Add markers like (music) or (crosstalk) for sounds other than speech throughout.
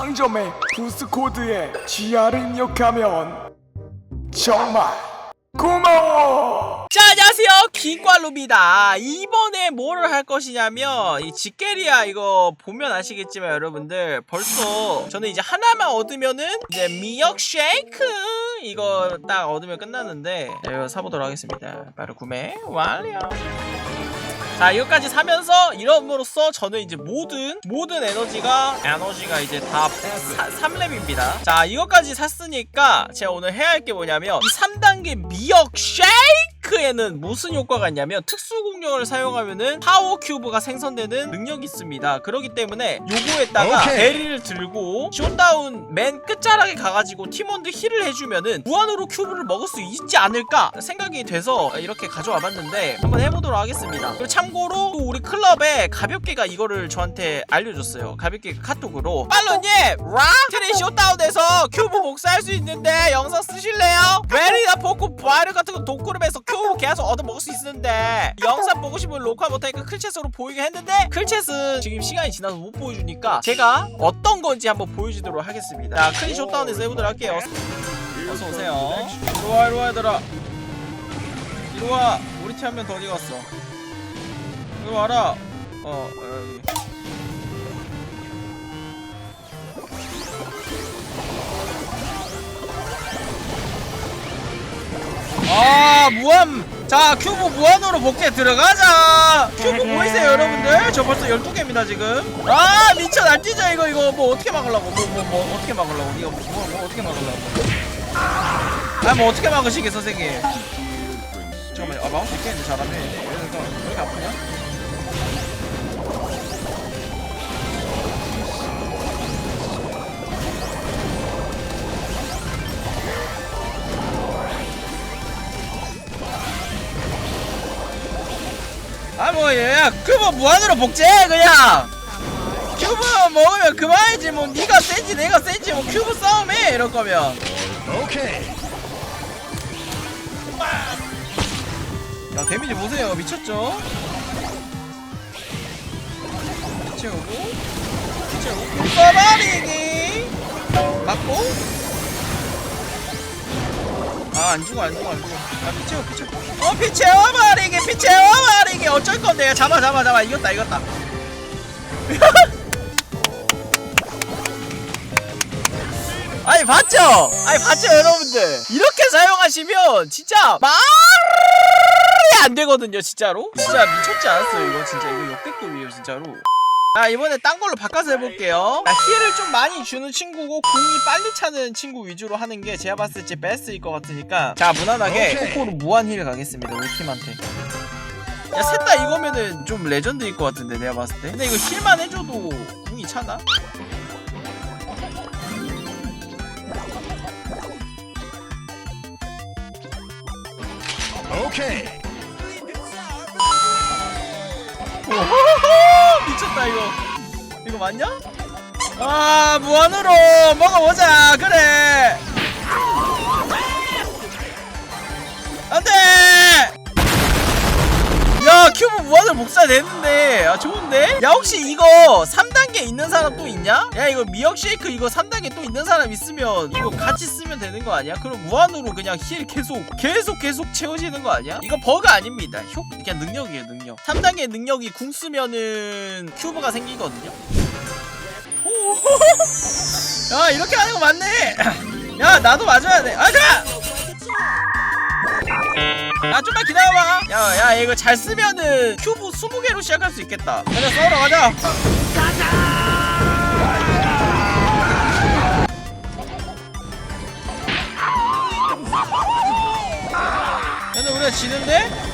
상점의 부스 코드에 GR을 입력하면 정말 고마워. 자 안녕하세요. 긴과루입니다. 이번에 뭐를 할 것이냐면 이 지게리아 이거 보면 아시겠지만 여러분들 벌써 저는 이제 하나만 얻으면은 이제 미역 쉐이크 이거 딱 얻으면 끝났는데 자, 이거 사보도록 하겠습니다. 바로 구매 완료 자 이거까지 사면서 이럼으로써 저는 이제 모든 모든 에너지가 에너지가 이제 다 3렙입니다. 자 이거까지 샀으니까 제가 오늘 해야 할 게 뭐냐면 이 3단계 미역 쉐이크 에는 무슨 효과가 있냐면 특수 공격을 사용하면은 파워 큐브가 생성되는 능력이 있습니다. 그렇기 때문에 요거에다가 오케이. 베리를 들고 쇼다운 맨 끝자락에 가가지고 팀원들 힐을 해주면은 무한으로 큐브를 먹을 수 있지 않을까 생각이 돼서 이렇게 가져와 봤는데 한번 해보도록 하겠습니다. 그리고 참고로 또 우리 클럽에 가볍게가 이거를 저한테 알려줬어요. 가볍게 카톡으로. 빨로님 라? 트레이 쇼다운에서 큐브 복사할 수 있는데 영상 쓰실래요? 베리나 포크 바이럴 같은 거 독그룹에서 큐브 계속 얻어 먹을 수 있는데 영상 보고 싶으면 녹화 못하니까 클챗으로 보이게 했는데 클챗은 지금 시간이 지나서 못 보여주니까 제가 어떤 건지 한번 보여주도록 하겠습니다. 자 크리 쇼다운에서 해보도록 할게요. 어서 오세요. 이리와 이리와 얘들아. 이리와. 우리 팀 한 명 더 어디 갔어? 이리 와라. 어 여기 아 무한. 자 큐브 무한으로 복제 들어가자. 큐브 보이세요 여러분들? 저 벌써 12개입니다 지금. 아 미쳐 날뛰죠 이거 이거. 뭐 어떻게 막으려고? 뭐 뭐 뭐 어떻게 막으려고? 이거 뭐, 뭐, 뭐 어떻게 막으려고? 아 뭐 어떻게 막으시게 선생님? 잠깐만요. 아 마우스 있겠는데 잘하네. 왜 이렇게 아프냐 큐브 무한으로 복제 그냥. 큐브 먹으면 그만이지 뭐. 네가 세지 내가 세지 뭐 큐브 싸움해 이럴 거면. 오케이. 야 데미지 보세요. 미쳤죠? 채우고. 채우고. 써버리기 맞고 아 안 죽어 안 죽어 안 죽어. 아 피채워 피채워. 어 피채워버리기 피채워버리기. 어쩔 건데. 야, 잡아 잡아 잡아. 이겼다 이겼다. (laughs) 아니 봤죠? 아니 봤죠 여러분들? 이렇게 사용하시면 진짜 말이 안 되거든요 진짜로. 진짜 미쳤지 않았어요 이거 진짜. 이거 역대급이에요 진짜로 자 이번에 딴 걸로 바꿔서 해볼게요 자, 힐을 좀 많이 주는 친구고 궁이 빨리 차는 친구 위주로 하는 게 제가 봤을 때 베스트일 것 같으니까 자 무난하게. 코코로 무한 힐 가겠습니다 우리 팀한테 야 셋 다 이거면은 좀 레전드일 것 같은데 내가 봤을 때 근데 이거 힐만 해줘도 궁이 차나? 오케이. 미쳤다 이거. 이거 맞냐? 아 무한으로 먹어보자. 그래 복사되는데 아 좋은데? 야 혹시 이거 3단계 있는 사람 또 있냐? 야 이거 미역 쉐이크 이거 3단계 또 있는 사람 있으면 이거 같이 쓰면 되는 거 아니야? 그럼 무한으로 그냥 힐 계속 계속 계속 채워지는 거 아니야? 이거 버그 아닙니다 효 그냥 능력이에요 능력 3단계 능력이 궁 쓰면은 큐브가 생기거든요 오. (laughs) 야 이렇게 하는 거 맞네 (clears throat) 야 나도 맞아야 돼 아자 야 좀만 기다려봐. 야야 이거 잘 쓰면은 큐브 20개로 시작할 수 있겠다. 가자 싸우러 가자. 근데 우리가 지는데?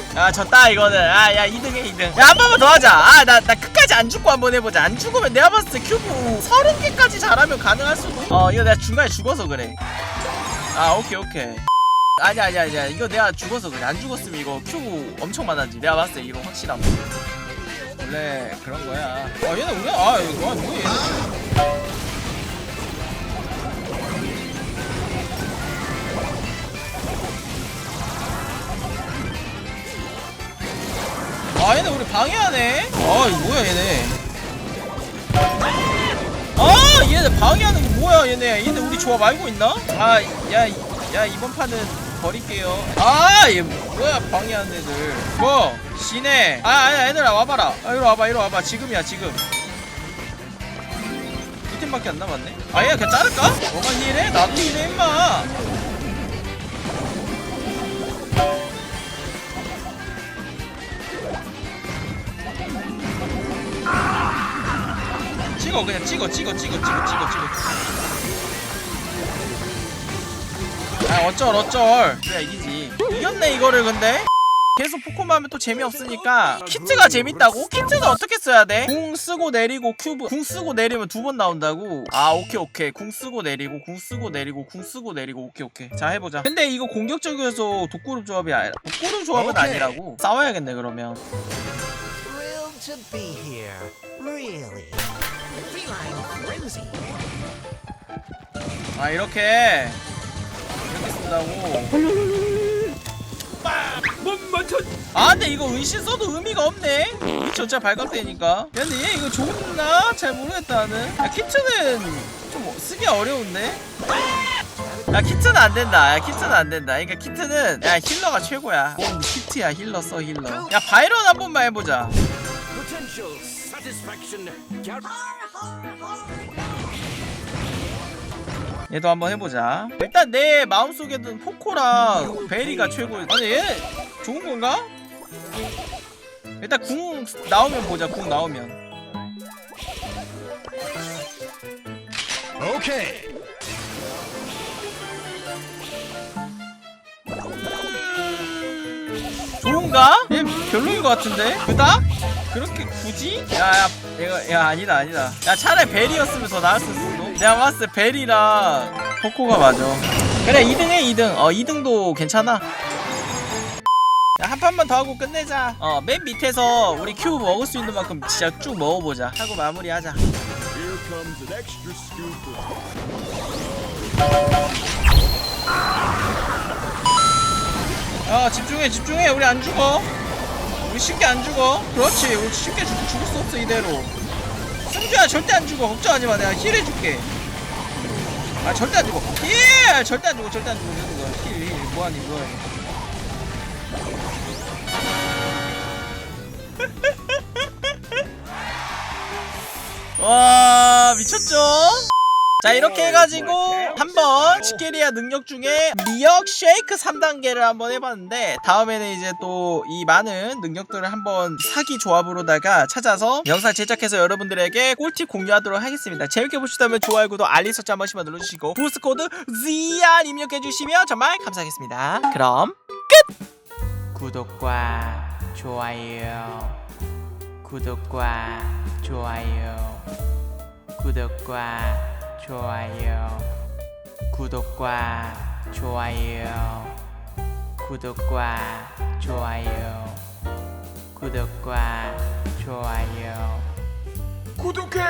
(laughs) 아 졌다 이거는. 아야 2등해 2등. 야 한 번만 더 하자. 아나나 끝까지 안 죽고 한 번 해보자. 안 죽으면 내가 봤을 때 큐브 30개까지 잘하면 가능할 수도 어 이거 내가 중간에 죽어서 그래. 아 오케이 오케이. 아니 아니 아니야 이거 내가 죽어서 그래. 안 죽었으면 이거 큐브 엄청 많아지. 내가 봤을 때 이거 확실함 원래 그런 거야. 아 얘네 우리 아 이거 아, 뭐야 얘네 아 얘네 우리 방해하네. 아 이거 뭐야 얘네. 아 얘네 방해하는 게 뭐야 얘네. 얘네 우리 조합 알고 있나? 아야야 이번 판은 버릴게요. 아 얘 뭐야 방해하는 애들. 뭐 시네. 아 아니 얘들아 와봐라. 아 이리 와봐 이리 와봐. 지금이야 지금. 두 팀밖에 안 남았네? 아얘 그냥 자를까? 뭐가 힐해? 나도 힐해 임마 찍어 그냥 찍어 찍어 찍어 찍어 찍어 찍어. 아 어쩔 어쩔. 그래 이기지. 이겼네 이거를 근데. 계속 포코만 하면 또 재미없으니까 키트가 재밌다고? 키트는 어떻게 써야 돼? 궁 쓰고 내리고 큐브. 궁 쓰고 내리면 두 번 나온다고? 아 오케이 오케이. 궁 쓰고 내리고 궁 쓰고 내리고 궁 쓰고 내리고. 오케이 오케이. 자 해보자. 근데 이거 공격적이어서 독그룹 조합이 아니라 독그룹 조합은 오케이. 아니라고. 싸워야겠네 그러면 아 이렇게. 이렇게 쓴다고. 아 근데 이거 은신 써도 의미가 없네. 이 전차 발각되니까. 근데 얘 이거 좋나? 잘 모르겠다 나는. 야 키트는 좀 쓰기 어려운데? 야 키트는 안 된다. 야 키트는 안 된다. 그러니까 키트는 야 힐러가 최고야. 뭔 키트야. 힐러 써 힐러. 야 바이런 한 번만 해보자 Potential satisfaction. 얘도 한번 해보자 일단 내 마음속에 든 포코랑 베리가 최고 아니 얘 좋은 건가? 일단 궁 나오면 보자 궁 나오면 Okay. 좋은가? 얘 별로인 것 같은데? 그다? 그렇게 굳이? 야야 이거 야 아니다 아니다. 야 차라리 베리였으면 더 나았을 수도. 내가 봤을 때 베리랑 포코가 맞아. 그래 2등 해 2등. 어 2등도 괜찮아. 야, 한 판만 더 하고 끝내자. 어 맨 밑에서 우리 큐브 먹을 수 있는 만큼 진짜 쭉 먹어보자. 하고 마무리하자. Here comes an extra scoop. of 야 집중해 집중해. 우리 안 죽어 우리 쉽게 안 죽어. 그렇지. 우리 쉽게 죽, 죽을 수 없어 이대로. 승주야 절대 안 죽어. 걱정하지 마. 내가 힐 해줄게. 아 절대 안 죽어. 힐! 절대 안 죽어. 절대 안 죽어. 거야? 힐힐. 뭐하니 뭐하니 (laughs) 와 미쳤죠? 자 이렇게 해가지고 한번 치케리아 능력 중에 미역 쉐이크 3단계를 한번 해봤는데 다음에는 이제 또 이 많은 능력들을 한번 사기 조합으로다가 찾아서 영상 제작해서 여러분들에게 꿀팁 공유하도록 하겠습니다. 재밌게 보시다면 좋아요 구독 알림 설정 한 번씩만 눌러주시고 부스 코드 ZR 입력해주시면 정말 감사하겠습니다. 그럼 끝! 구독과 좋아요. 구독과 좋아요. 구독과 좋아요. 구독과 좋아요. 구독과 좋아요. 구독과 좋아요. 구독해